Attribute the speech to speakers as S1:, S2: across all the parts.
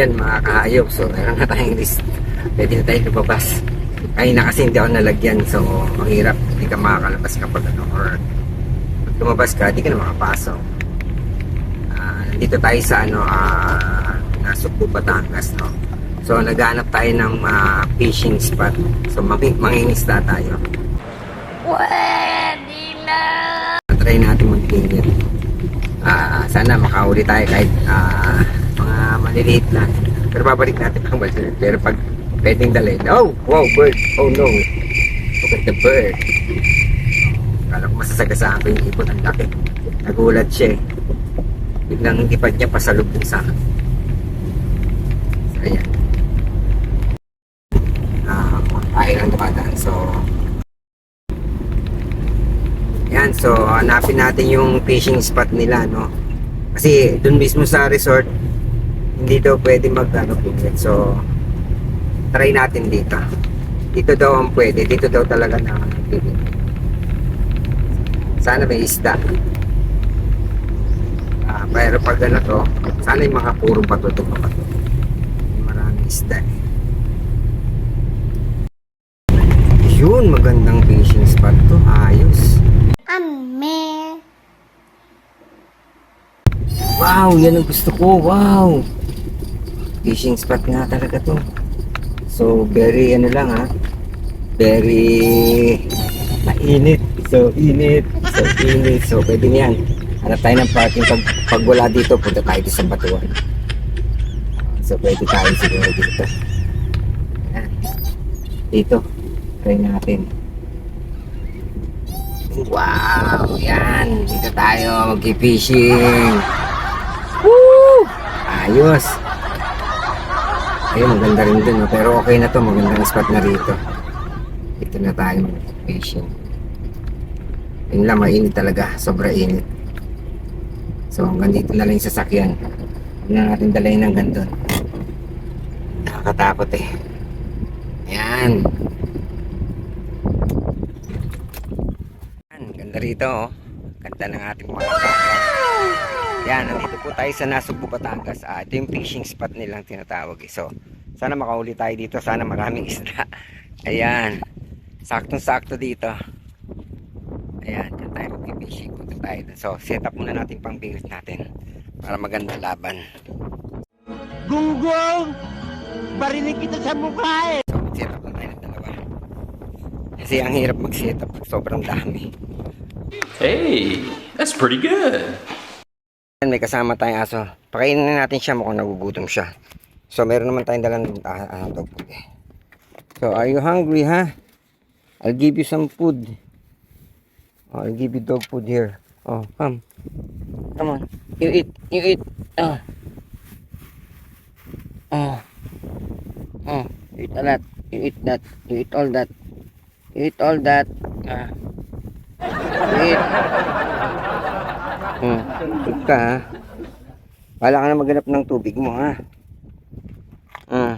S1: Yan mga kahayop. So meron na tayong list. Pwede na tayong lumabas. Ay na kasi hindi ako nalagyan. So ang hirap. Hindi ka makakalabas kapag ano. Or pag lumabas ka, hindi ka na makapasok. Ah, dito tayo sa ano, ah, Nasugbu, Batangas, no? So, naghanap tayo ng ah, fishing spot. So, mang mangingisda tayo.
S2: Pwede na.
S1: Try natin mag-ingit. Ah, sana makahuli tayo kahit ah, mga maliliit na. Pero babalik natin pang maliliit. Pero pag pwedeng dalhin. Oh, wow, bird. Oh no. Look at the bird. Kala ko masasagasaan ko yung ipon. Ang laki. Nagulat siya eh. Biglang ipad niya pasalubong sa akin. So, ayan. Ah, tayo lang dumadaan. So, yan, so hanapin natin yung fishing spot nila, no? Kasi dun mismo sa resort, hindi daw pwede mag ano, picnic. So, try natin dito. Dito daw ang pwede. Dito daw talaga na picnic. Sana may isda. Ah, pero pag ano to, sana yung mga puro bato to pa bato. Maraming isda eh. Yun, magandang fishing spot to. Ayos.
S2: Ame.
S1: Wow, yan ang gusto ko. Wow. Fishing spot nga talaga to. So, very ano lang ha. Very mainit. So, init. So, init. So, pwede niyan. Hanap tayo ng parking. Pag, pag wala dito, punta tayo sa Batuan. So, pwede tayo siguro dito. Dito. Try natin. Wow! Yan! Dito tayo mag-fishing! Woo! Ayos! Ayun, maganda rin dun. Pero okay na to. Magandang spot na rito. Dito na tayo mag-fishing. Yun lang, mainit talaga. Sobra init. So, hanggang dito na lang yung sasakyan. Huwag na natin dalayin ng ganito. Nakakatakot eh. Ayan. Yan, ganda rito oh. Ganda ng ating mga background. Yan, nandito po tayo sa Nasugbu, Batangas. Ah, ito yung fishing spot nilang tinatawag. Eh. So, sana makahuli tayo dito. Sana maraming isda. Ayan. Saktong-sakto dito. Ayan, dyan tayo mag-fishing. Punta tayo dun. So, set up muna natin pang bingos natin. Para maganda laban.
S3: Gunggong! Barinig kita sa mukha eh!
S1: So, mag-set up na tayo ng dalawa. Kasi ang hirap mag-set up pag sobrang dami.
S4: Hey, that's pretty good.
S1: May kasama tayong aso. Pakainin na natin siya mukhang nagugutom siya. So, meron naman tayong dalang ah, ah, dog food eh. So, are you hungry, ha? I'll give you some food. Oh, I'll give you dog food here. Oh, come. Come on. You eat. You eat. Oh. Oh. Oh. You eat a lot. You eat that. You eat all that. You eat all that. Ah. You eat. Hmm. Tug ka ha. Wala ka na maghanap ng tubig mo ha. Hmm.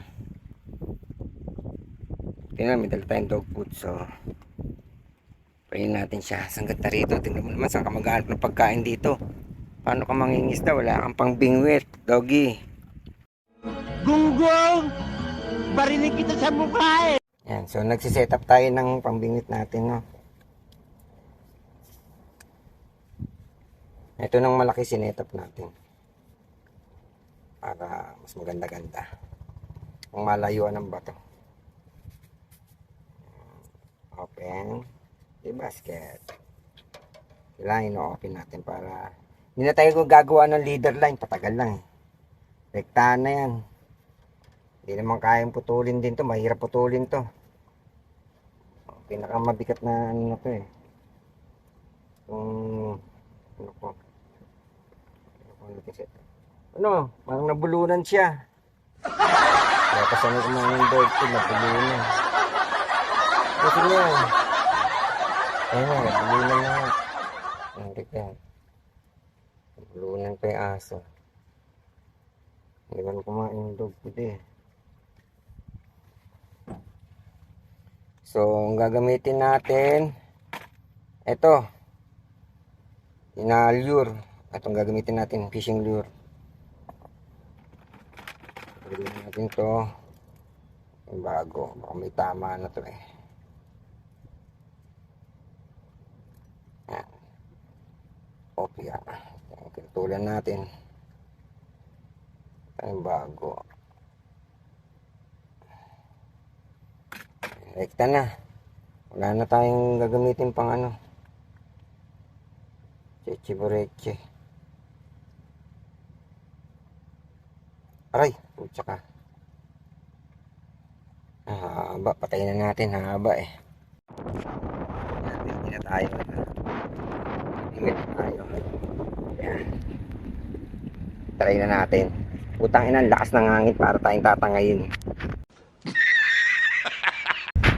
S1: Tingnan, may dala tayong dog food so Pahin natin siya. Saan ganda rito? Tingnan mo naman saan ka maghanap ng pagkain dito. Paano ka mangingisda? Wala kang pang bingwit, doggy.
S3: Gunggong! Barinig kita sa mukha eh!
S1: Yan, so nagsiset up tayo ng pambingwit natin, no? Ito nang malaki sinet up natin. Para mas maganda-ganda. Kung malayuan ng bato. Open. The basket. Kailangan ino-open natin para hindi na tayo gagawa ng leader line. Patagal lang eh. Na yan. Hindi naman kayang putulin din to. Mahirap putulin to. Pinakamabigat na ano to eh. Yung ano ko. Ano ko set. Ano? Parang nabulunan siya. Kaya kasama ko yung dog ko, nabulunan. Kasi niya. Ayun nga, nabulunan na. Hindi ka. Nabulunan pa yung aso. Hindi man kumain yung dog ko eh. So, ang gagamitin natin, ito, ina-lure. Itong gagamitin natin, fishing lure. Pili natin to. Yung bago. Baka may tama na to eh. Yan. Opya. Yung Pintulan natin. Ito bago. Rekta na. Wala na tayong gagamitin pang ano. Cheche boreche. Aray, putsa ka. Ah, haba, patayin na natin, haba eh. Hindi na tayo. Hindi na tayo. Yan. Try na natin. Putang ina, lakas ng hangin para tayong tatangayin.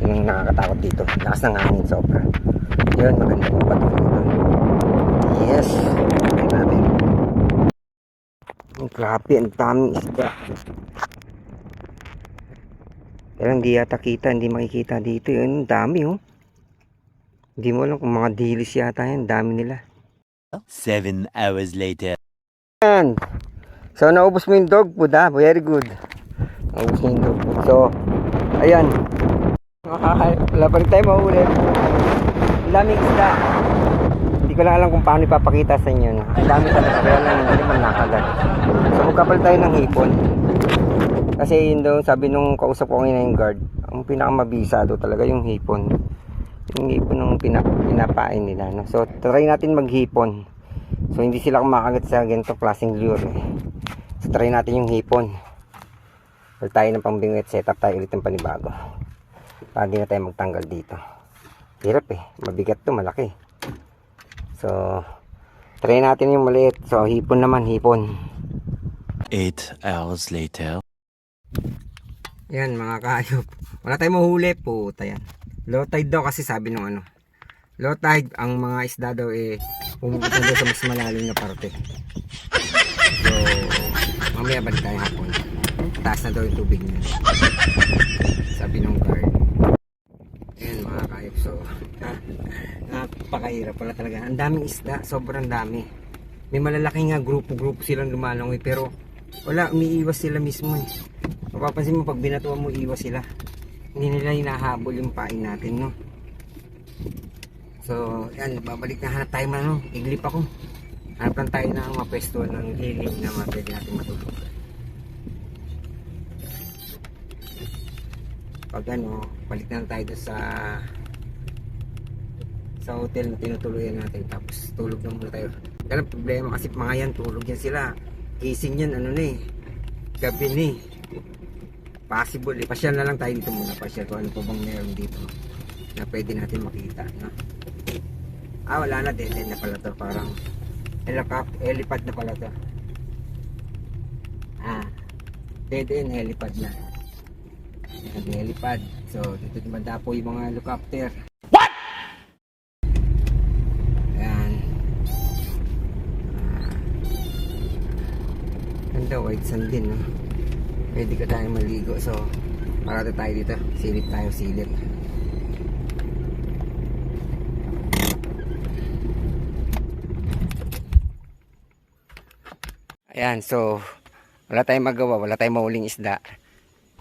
S1: Yun ang nakakatakot dito. Lakas ng hangin sobra. Yun, maganda yung dito. Yes. Try natin. Ang grabe, ang daming isda. Pero hindi yata kita, hindi makikita dito. Yun, ang dami oh. Hindi mo alam kung mga dilis yata yan. Dami nila.
S5: Seven hours later.
S1: Yan. So, naubos mo yung dog food ha. Very good. Naubos mo yung dog food. So, ayan. Ay, wala pa rin tayo maulit. Ang daming isda. Hindi ko lang alam kung paano ipapakita sa inyo. No? Ang dami talaga. Kaya lang hindi naman nakagat. So, magkapal tayo ng hipon. Kasi yun daw, sabi nung kausap ko ngayon yung guard, ang pinakamabisado talaga yung hipon. Yung hipon ng pina, pinapain nila. No? So, try natin maghipon. So hindi sila kumakagat sa ganito klaseng lure eh. So try natin yung hipon. Or tayo ng pambingwit setup tayo ulit ng panibago. Para di na tayo magtanggal dito. Hirap eh. Mabigat to, malaki. So try natin yung maliit. So hipon naman, hipon.
S5: Eight hours later.
S1: Yan mga kaayop. Wala tayong mahuli po. Yan. Low tide daw kasi sabi nung ano. Low tide, ang mga isda daw eh pumupunta daw sa mas malalim na parte. So, mamaya balik tayo hapon. Taas na daw yung tubig niya. Sabi nung guard. Ayan mga kaayop. So, napakahirap pala talaga. Ang daming isda. Sobrang dami. May malalaki nga grupo-grupo silang lumalangoy pero wala, umiiwas sila mismo eh. Mapapansin mo pag binatuan mo, iwas sila. Hindi nila hinahabol yung pain natin, no? So, yan, babalik na hanap tayo man? Iglip ako. Hanap lang tayo ng mapwesto ng lilim na mapwede natin matulog. Pag ano, balik na tayo sa sa hotel na tinutuluyan natin tapos tulog na muna tayo. Kaya problema kasi mga yan, tulog yan sila. Gising yan, ano na eh. Gabi na eh. Possible eh. Pasyal na lang tayo dito muna. Pasyal kung ano pa bang meron dito na pwede natin makita. No? Ah, wala na. Dead end na pala to. Parang helipad na pala to. Ah, dead end helipad na. Yan, helipad. So, dito dumanda po yung mga helicopter. What? Ayan. Ganda, white sand din, no? Pwede ka tayo maligo. So, parada tayo dito. Silip tayo, silip. Ayan, so, wala tayong magawa. Wala tayong mahuling isda.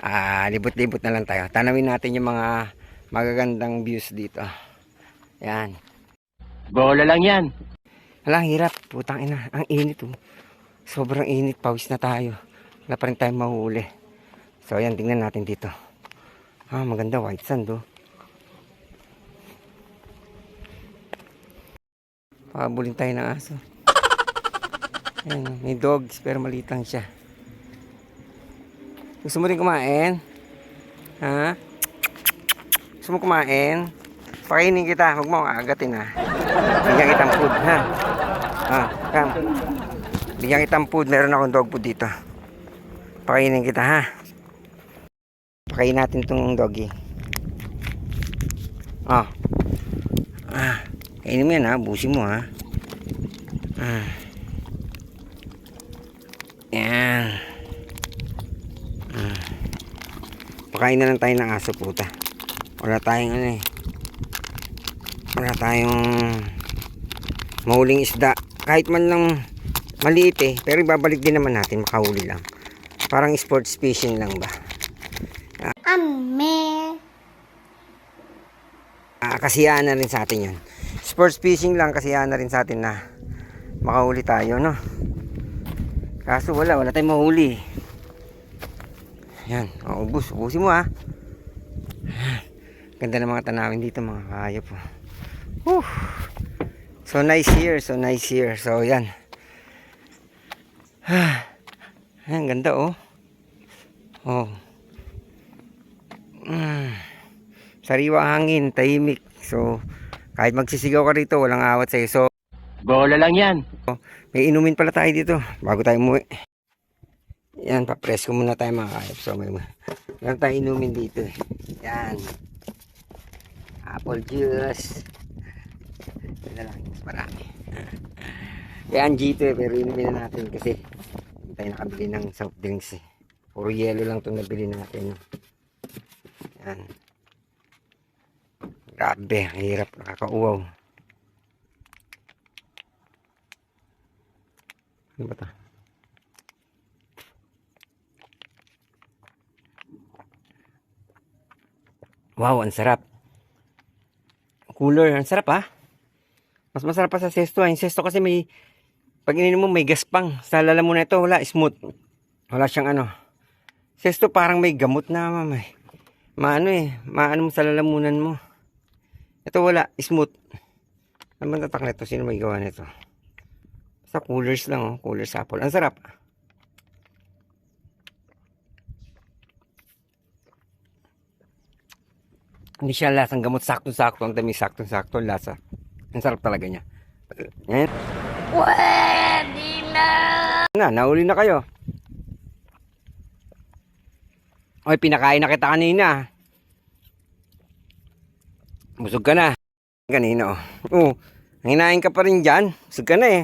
S1: Ah, libot-libot na lang tayo. Tanawin natin yung mga magagandang views dito. Ayan.
S3: Bola lang yan.
S1: Wala, ang hirap. Putang ina. Ang init oh. Sobrang init. Pawis na tayo. Wala pa rin tayong mahuli. So, ayan. Tingnan natin dito. Ah, maganda. White sand oh. Pabulin tayo ng aso. Ayan, oh. may dogs pero maliit lang siya. Gusto mo rin kumain? Ha? Gusto mo kumain? Pakainin kita. Huwag mo agatin ha. Bigyan kitang food ha. Ah, come. Bigyan kitang food. Meron akong dog food dito. Pakainin kita ha. Pakain natin tong doggy. Ah. Ah. Kainin mo yan ha. Busin mo ha. Ah. Yan. Ah. Pakain na lang tayo ng aso puta. Wala tayong ano eh. Wala tayong mahuling isda. Kahit man lang maliit eh. Pero ibabalik din naman natin. Makahuli lang. Parang sports fishing lang ba?
S2: Ame.
S1: Ah, kasiyahan na rin sa atin yun. Sports fishing lang, kasiyahan na rin sa atin na makahuli tayo, no? Kaso wala, wala tayong mahuli. Yan, oh, ubus, ubusin mo ha. Ganda ng mga tanawin dito mga kayop. oh. Whew. So nice here, so nice here. So yan. Ayan, ganda oh. Oh. Mm. Sariwa hangin, tahimik. So, kahit magsisigaw ka rito, walang awat sa'yo. So,
S3: Bola lang yan.
S1: may inumin pala tayo dito bago tayo umuwi. Yan, papress ko muna tayo mga kayap. So, may meron tayo inumin dito. eh. Yan. Apple juice. Yan na lang, marami. Ang G2 eh, pero inumin na natin kasi hindi tayo nakabili ng soft drinks eh. Puro yelo lang itong nabili natin. Yan. Grabe, hirap, nakakauwaw. Ano ba ito? Wow, ang sarap. Cooler, ang sarap ha. Mas masarap pa sa sesto. ha. Yung sesto kasi may, pag ininom mo may gaspang. Sa lalamunan ito, wala, smooth. Wala siyang ano. Sesto parang may gamot na mamay. Maano eh, maano mo sa lalamunan mo. Ito wala, smooth. Ba tatak nito? Sino may gawa nito? Sa coolers lang oh, coolers apple. Ang sarap. Hindi siya lasang gamot sakto-sakto. Ang dami sakto-sakto ang lasa. Ang sarap talaga niya. Yan. Pwede na! Na, nauli na kayo. Oy, pinakain na kita kanina. Busog ka na. Kanina oh. Oh, hinain ka pa rin dyan. Busog ka na eh.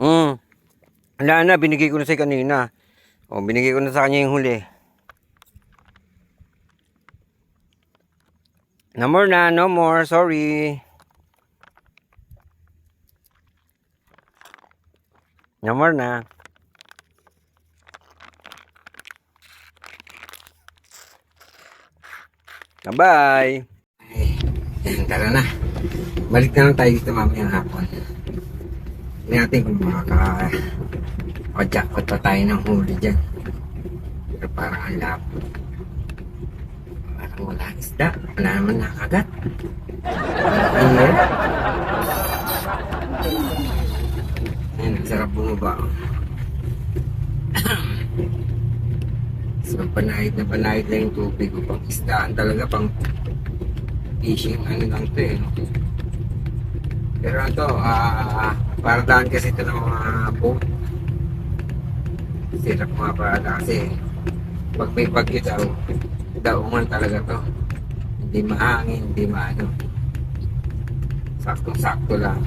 S1: Hmm. Wala na, binigay ko na sa'yo kanina. O, binigay ko na sa kanya yung huli. No more na, no more. Sorry. No more na. Bye-bye. Tara na. Balik na lang tayo dito mamayang hapon. Hindi natin kung makaka o jackpot pa tayo ng huli dyan. Pero parang ang labo. Parang wala isda. Wala naman nakagat. Ano? Ayun, ang sarap bumaba. so, panahid na panahid na yung tubig ko. Pang isdaan talaga, pang fishing, ano lang to eh. Pero ito, ah, para daan kasi ito ng mga boat. Sirap mga parada kasi pag may bagyo daw, daungan talaga to. Hindi mahangin, hindi maano. Sakto-sakto lang.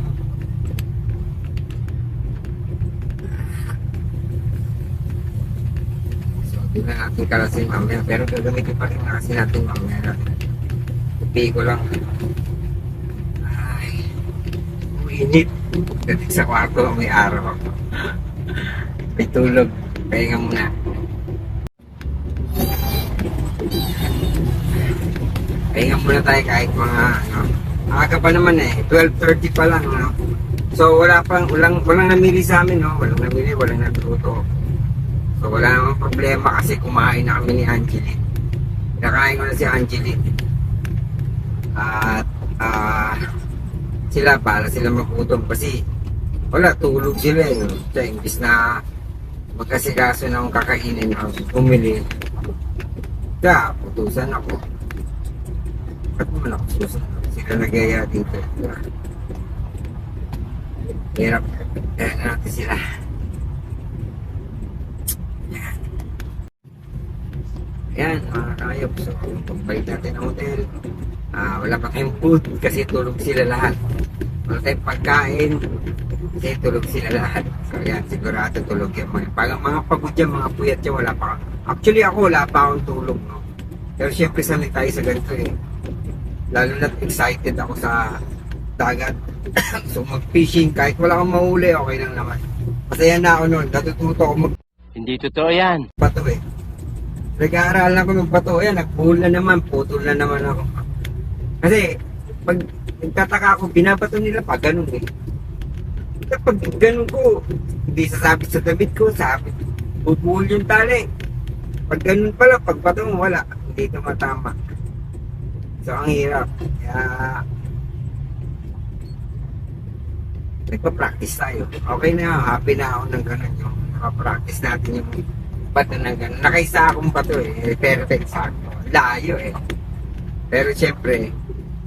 S1: So, di na natin kalasin mamaya. Pero gagamitin pa rin na kasi natin mamaya. Tupi ko lang. Ay, uinit. Dating sa kwarto, may araw ako. May tulog. Pahinga muna. Pahinga muna tayo kahit mga ano. Aga pa naman eh. 12.30 pa lang. No? So wala pang, walang, walang namili sa amin. No? Walang namili, walang nagluto. So wala namang problema kasi kumain na kami ni Angelique. Nakain ko na si Angelique. At ah sila para sila magutom kasi wala tulog sila eh. No? So, imbis na magkasikaso ng kakainin ako bumili kaya putusan ako putusan sila nagaya dito hirap kaya natin sila yan yan mga kayop so pagbalik natin ng hotel ah, wala pa kayong food kasi tulog sila lahat wala tayong pagkain kasi tulog sila lahat. So yan, sigurado tulog yan. Mga, parang mga pagod yan, mga puyat yan, wala pa. Actually ako, wala pa akong tulog. No? Pero syempre sanay tayo sa ganito eh. Lalo na excited ako sa dagat. so mag-fishing, kahit wala akong mahuli, okay lang naman. Masaya na ako noon. Natututo ako mag
S3: Hindi totoo yan.
S1: bato eh. Nag-aaral na ako ng bato. Ayan, nagpuhol na naman. Putol na naman ako. Kasi, pag nagtataka ako, binabato nila pa ganun eh. Kapag ganun ko, hindi sasabit sa damit ko, sabit. Bubuhol yung tali. Pag ganun pala, pag bato mo, wala. Hindi tumatama. So, ang hirap. Kaya, nagpa-practice tayo. Okay na, happy na ako ng ganun yung nakapractice natin yung bato ng ganun. Nakaisa akong bato eh, perfect sakto. Layo eh. Pero syempre,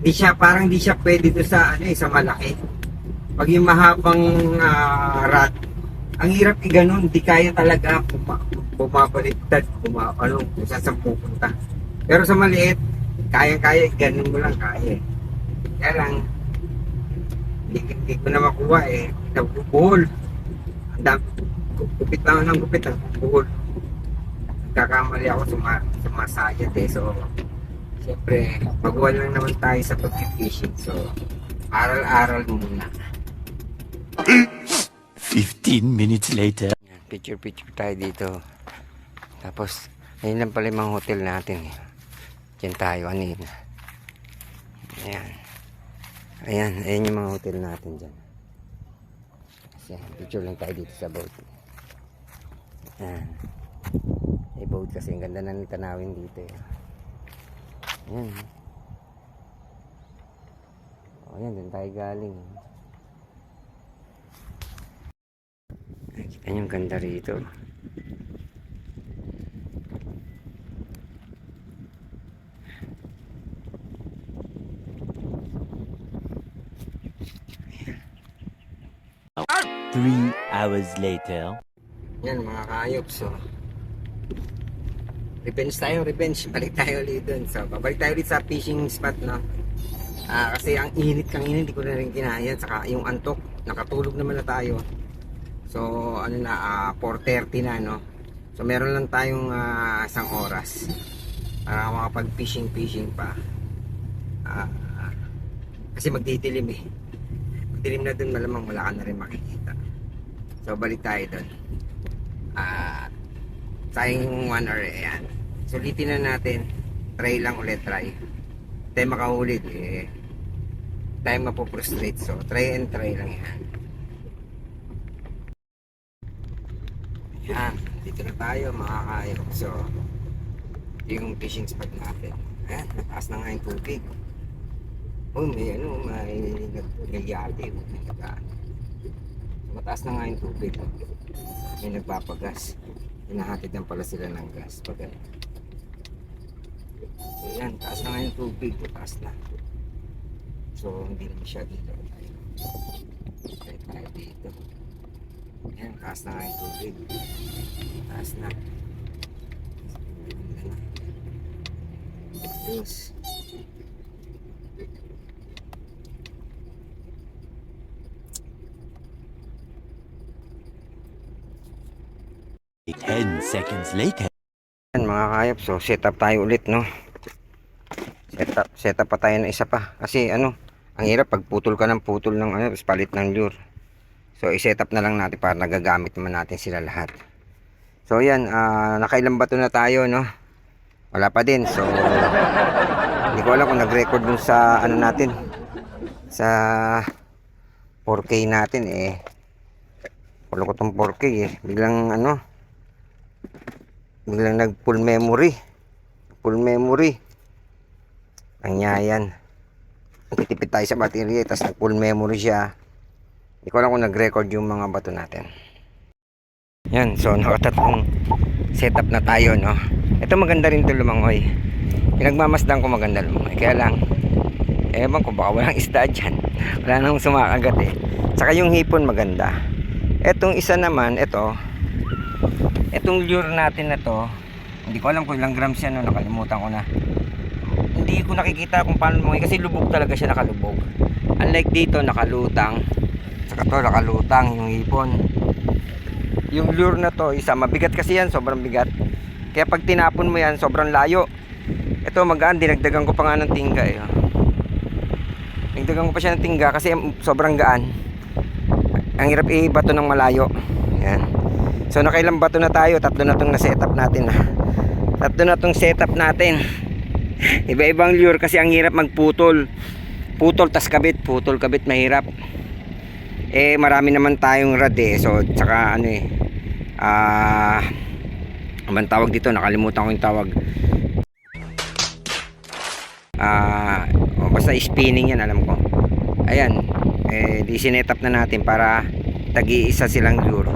S1: di siya, parang di siya pwede to sa, ano eh, sa malaki. Pag yung mahabang ah, rat, ang hirap i-ganon, di kaya talaga buma, bumabaliktad, buma, ano, kung saan pupunta. Pero sa maliit, kaya-kaya, ganun mo lang kaya. eh. Kaya lang, hindi, hindi ko na makuha eh. Nagbubuhol. Ang dami, gupit lang ng gupit, nagbubuhol. Nagkakamali ako suma, sumasayat eh. So, siyempre, baguhan lang naman tayo sa pag-fishing. So, aral-aral muna.
S5: 15 minutes later.
S1: Picture-picture tayo dito. Tapos, ayun lang pala yung mga hotel natin. eh. Diyan tayo, kanina. Ayan. Ayan, ayan yung mga hotel natin dyan. Kasi, picture lang tayo dito sa boat. Ayan. May boat kasi, ang ganda na ng tanawin dito. Eh. Ayan. O, ayan, dyan tayo galing. Nakikita niyo yung ganda rito.
S5: Hours later.
S1: Yan mga kaayop so revenge tayo revenge. Balik tayo ulit dun. So babalik tayo ulit sa fishing spot no? Ah, kasi ang init kang init hindi ko na rin kinaya. Saka yung antok nakatulog naman na tayo. So ano na ah, 4.30 na no? So meron lang tayong ah, isang oras para makapag fishing fishing pa. Ah, kasi magdidilim eh. Magdilim na dun malamang wala ka na rin makikita so balik tayo dun. At tayong 1 hour ayan. Sulitin na natin. Try lang ulit try. Tayo makahuli eh. Tayo mapoprostrate so try and try lang yan. Yan dito na tayo makakayok so yung fishing spot natin. Ayan nataas na nga yung tubig. Oh may ano may nagyayate may nagaan mataas na nga yung tubig. May nagpapagas. Hinahatid lang pala sila ng gas pag ano. so yan taas na nga yung tubig. Taas na. So hindi na siya dito. Tayo tayo dito. Yan taas na nga yung tubig. Taas na. Ayos.
S5: Ten seconds later.
S1: Yan mga kayop, so set up tayo ulit no. Set up, set up pa tayo ng isa pa. Kasi ano, ang hirap pag putol ka ng putol ng ano, palit ng lure. So i-set up na lang natin para nagagamit naman natin sila lahat. So yan, ah, nakailang bato na tayo no. Wala pa din. So hindi ko alam kung nag-record dun sa ano natin sa 4K natin eh. Wala ko tong 4K eh. Biglang ano, biglang nag full memory. Full memory. Ang yayan. Tipid tayo sa baterya tapos nag full memory siya. Hindi ko alam kung nag record yung mga bato natin. Yan so nakatatlong setup na tayo no? Ito maganda rin to lumangoy. Pinagmamasdan ko maganda lumangoy. Kaya lang ewan ko baka walang isda dyan. Wala nang sumakagat eh. Saka yung hipon maganda. Etong isa naman ito Itong lure natin na to, hindi ko alam kung ilang grams yan, no? nakalimutan ko na. Hindi ko nakikita kung paano mo kasi lubog talaga siya nakalubog. Unlike dito, nakalutang. Saka to, nakalutang yung hipon. Yung lure na to, isa, mabigat kasi yan, sobrang bigat. Kaya pag tinapon mo yan, sobrang layo. Ito, magaan, dinagdagan ko pa nga ng tingga eh. Dinagdagan ko pa siya ng tingga kasi sobrang gaan. Ang hirap ibato ng malayo. So nakailang bato na tayo, tatlo na tong na-setup natin. ah. Tatlo na tong setup natin. Iba-ibang lure kasi ang hirap magputol. Putol tas kabit, putol kabit mahirap. Eh marami naman tayong rad eh. So tsaka ano eh. Ah, ano bang tawag dito? Nakalimutan ko yung tawag. Ah, oh, basta spinning yan alam ko. Ayan, eh di sinetap na natin para tagi-isa silang lure,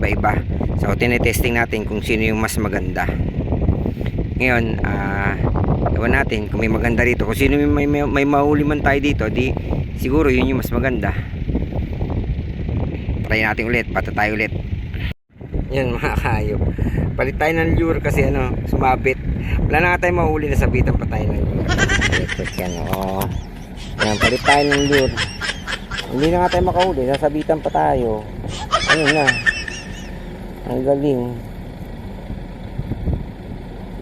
S1: iba-iba. So tinetesting natin kung sino yung mas maganda. Ngayon, ah ewan natin kung may maganda dito. Kung sino may, may, may mahuli man tayo dito, di siguro yun yung mas maganda. Try natin ulit, pata tayo ulit. Yan mga hayop. Palit tayo ng lure kasi ano, sumabit. Wala na tayo mahuli na sabitan pa tayo ng lure. Yan, oo. Yan, palit tayo ng lure. Hindi na nga tayo makahuli, nasabitan pa tayo. Ano na. Ang galing.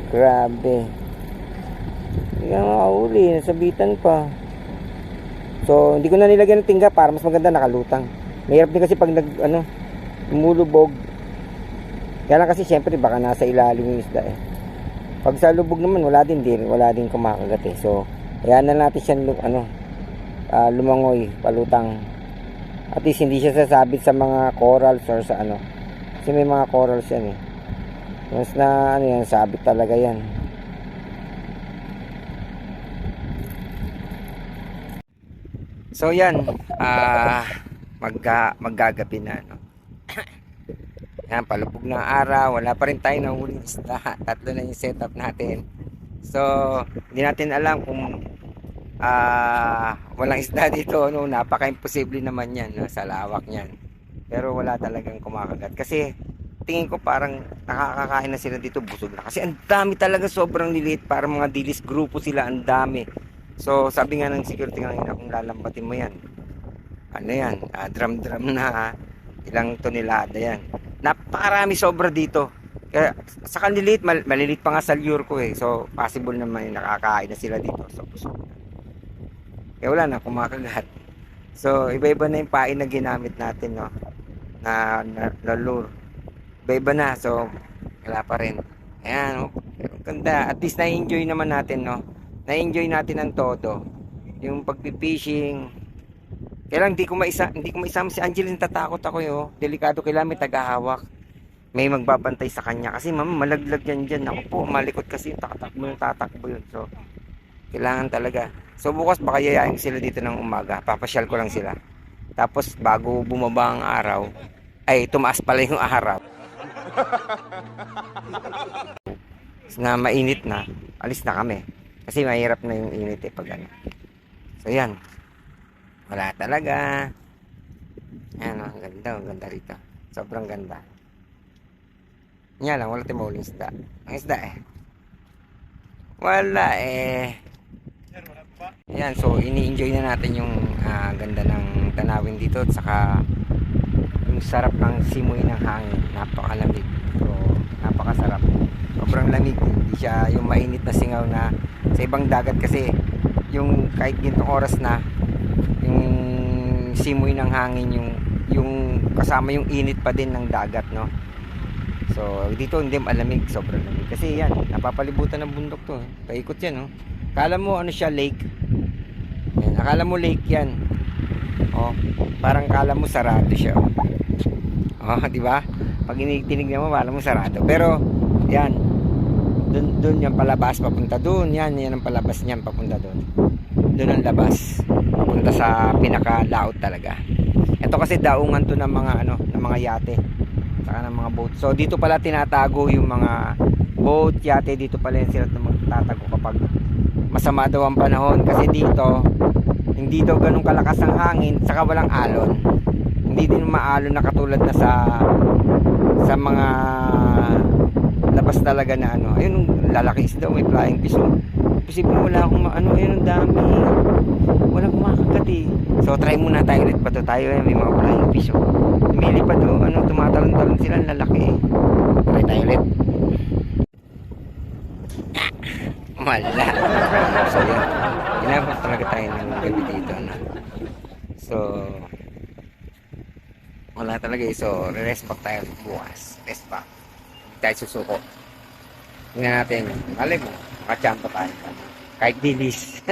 S1: Grabe. Hindi ka makahuli, nasabitan pa. So, hindi ko na nilagyan ng tingga para mas maganda nakalutang. Mahirap din kasi pag nag, ano, lumulubog. Kaya lang kasi syempre baka nasa ilalim yung isda eh. Pag sa lubog naman wala din din, wala din kumakagat eh. So, kaya na natin siya ano, ah, lumangoy, palutang. At least hindi siya sasabit sa mga corals or sa ano. Kasi may mga corals yan eh. Once na ano yan, sabit talaga yan. So yan, ah magga, maggagabi na no. Yan, palubog ng araw, wala pa rin tayo nahuling isda. Tatlo na yung setup natin. So, hindi natin alam kung ah walang isda dito, no, napaka-imposible naman yan no, sa lawak niyan. Pero wala talagang kumakagat. Kasi tingin ko parang nakakakain na sila dito busog na. Kasi ang dami talaga sobrang liliit. Parang mga dilis grupo sila ang dami. So sabi nga ng security kanina kung lalambatin mo yan ano yan ah, drum drum na ilang tonelada yan. Napakarami sobra dito. Kaya sa kaniliit mal, maliliit pa nga sa lure ko eh. So possible naman yung nakakain na sila dito so busog kaya wala na kumakagat. So iba iba na yung pain na ginamit natin no na, na, na lure iba-iba na. So, wala pa rin. Ayan, oh. Ganda. At least na-enjoy naman natin, no? Na-enjoy natin ang todo. Yung pagpipishing. Kaya lang, hindi ko maisa, hindi ko maisama si Angeline. Tatakot ako, yo. Delikado kailangan may tagahawak. May magbabantay sa kanya. Kasi, mama, malaglag yan dyan. Ako po, malikot kasi tatakbo yung tatakbo yun. So, kailangan talaga. So, bukas baka yayain sila dito ng umaga. Papasyal ko lang sila. Tapos, bago bumaba ang araw, ay, tumaas pala yung araw. na mainit na, alis na kami. Kasi mahirap na yung init eh pag ano. So yan. Wala talaga. Ayan, oh, ang ganda, ang ganda rito. Sobrang ganda. Nga lang, wala tayong mahuling isda. Ang isda eh. Wala eh. Yan, so ini-enjoy na natin yung ah, ganda ng tanawin dito at saka yung sarap ng simoy ng hangin. Napakalamig. So, napakasarap. Sobrang lamig. Hindi siya yung mainit na singaw na sa ibang dagat kasi yung kahit gintong oras na yung simoy ng hangin yung yung kasama yung init pa din ng dagat no so dito hindi malamig sobrang lamig kasi yan napapalibutan ng bundok to paikot yan no akala mo ano siya lake? Yan, akala mo lake yan. Oh parang akala mo sarado siya. Oh, di ba? Pag tinignan mo akala mo sarado. Pero yan. Dun, dun yan palabas papunta dun. Yan yan ang palabas niyan papunta dun. Dun ang labas. Papunta sa pinaka laot talaga. Ito kasi daungan to ng mga ano ng mga yate. Saka ng mga boat. So dito pala tinatago yung mga boat yate. Dito pala yan sila magtatago kapag masama daw ang panahon kasi dito hindi daw ganun kalakas ang hangin saka walang alon. Hindi din maalon na katulad na sa sa mga labas talaga na ano. Ayun lalaki isda may flying fish. Posible wala akong ano ayun ang dami. Walang kumakagat eh so try muna tayo ulit pa to tayo eh may mga flying fish oh. lumilipad oh ano tumatalon-talon sila lalaki eh. Try tayo ulit wala so yun ginagawa talaga tayo ng gabi dito ano so Wala talaga eh. So, re-rest back tayo bukas. Rest back. Hindi tayo susuko. Tingnan natin. Malay mo, makachamba tayo. Kahit dilis.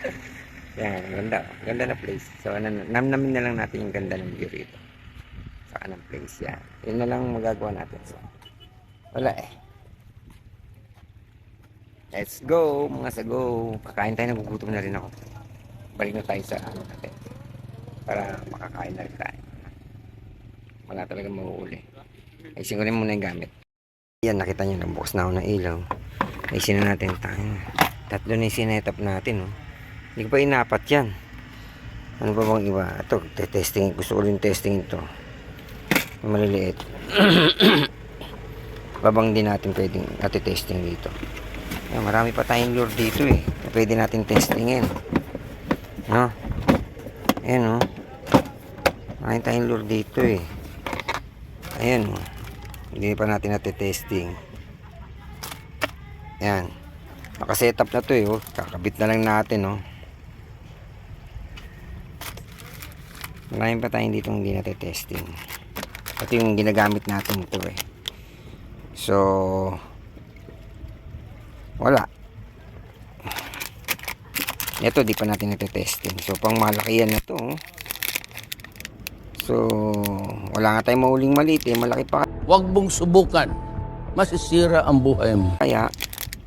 S1: Yan, ganda. Ganda na place. So, nan namnamin na lang natin yung ganda ng view rito. Saka ng place. Yan. Yun na lang magagawa natin. So, wala eh. Let's go, mga sago. Kakain tayo, nagugutom na rin ako. Balik na tayo sa ano natin. Para makakain na rin tayo. Wala talaga mauuli. Ayusin ko rin muna yung gamit. Yan, nakita nyo, nabukas na ako ng ilaw. Ayusin na natin tayo. Tatlo na yung sinetap natin, oh. Hindi ko pa inapat yan. Ano ba bang iba? Ito, testing. Gusto ko rin testing ito. Maliliit. Babang din natin pwedeng testing dito. Ayan, marami pa tayong lure dito eh. Pwede natin testingin. No? Ayan oh. Marami tayong lure dito eh. Ayan oh. Hindi pa natin natin-testing. Ayan. Nakasetup na to eh. Oh. Kakabit na lang natin oh. Marami pa tayong dito hindi natin testing. Ito yung ginagamit natin ito eh. So, wala. Ito, di pa natin ito-testing. So, pang malaki yan na to. oh. So, wala nga tayong mauling maliit eh. Malaki pa
S6: Huwag mong subukan. Masisira ang buhay mo.
S1: kaya.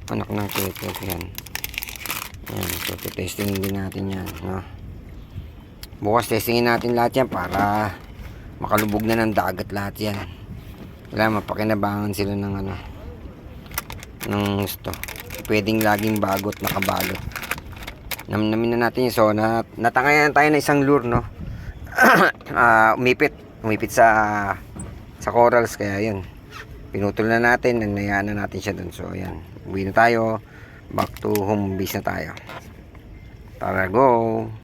S1: Anak ng kekek yan. Yan, so, testing din natin yan. No? Bukas testingin natin lahat yan para makalubog na ng dagat lahat yan. Wala, mapakinabangan sila ng ano ng gusto. Pwedeng laging bagot, nakabalot. Namnamin na natin yun. So, na, natangayan tayo ng isang lure, no? Ah, umipit. Umipit sa sa corals. Kaya yun. Pinutol na natin. Nanayaan na natin siya dun. So, ayan. Uwi na tayo. Back to home base na tayo. Tara, go!